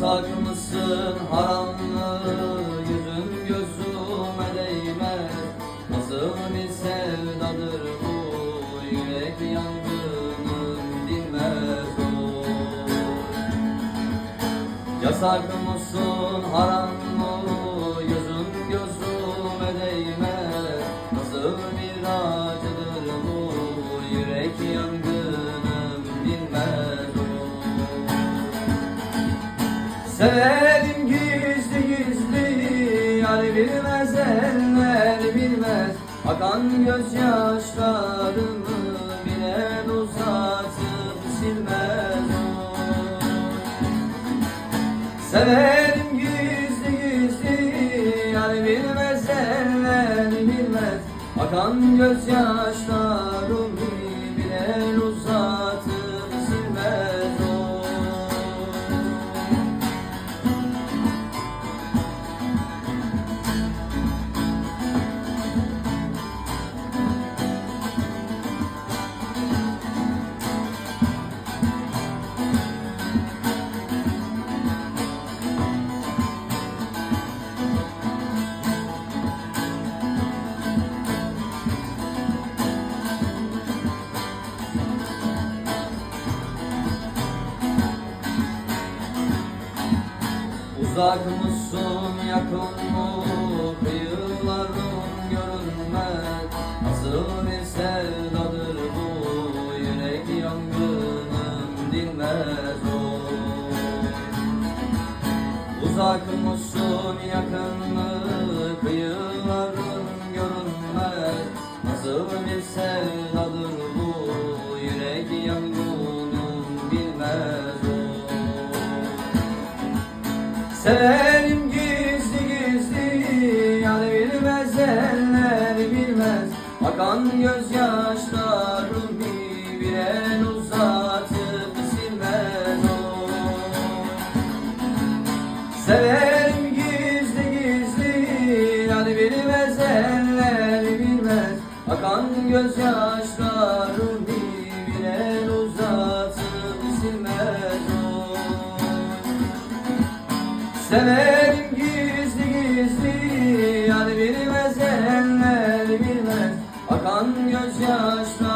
Yasak mısın haram mı yüzüm gözüme değmez. Nasıl bir sevdadır bu yürek yangınım dinmez. O Yasak mısın Severim gizli gizli Yar bilmez eller bilmez. Akan gözyaşlarımı Bilen uzatıp silmez. O Severim gizli gizli Yar bilmez eller bilmez. Akan gözyaşlarımı Bilen uzatıp Uzak mısın yakın mı? Kıyıların görünmez. Nasıl bir sevdadır bu? Yürek yangınım dinmez o. Uzak mısın yakın mı? Kıyıların görünmez. Nasıl bir sevdadır Severim gizli gizli Yani bilmez eller bilmez. Akan gözyaşlarım bir uzatıp silmez o. Severim gizli gizli Yani bilmez eller bilmez. Akan gözyaşlarım Severim gizli gizli Yani bilmez eller bilmez. Akan gözyaşlar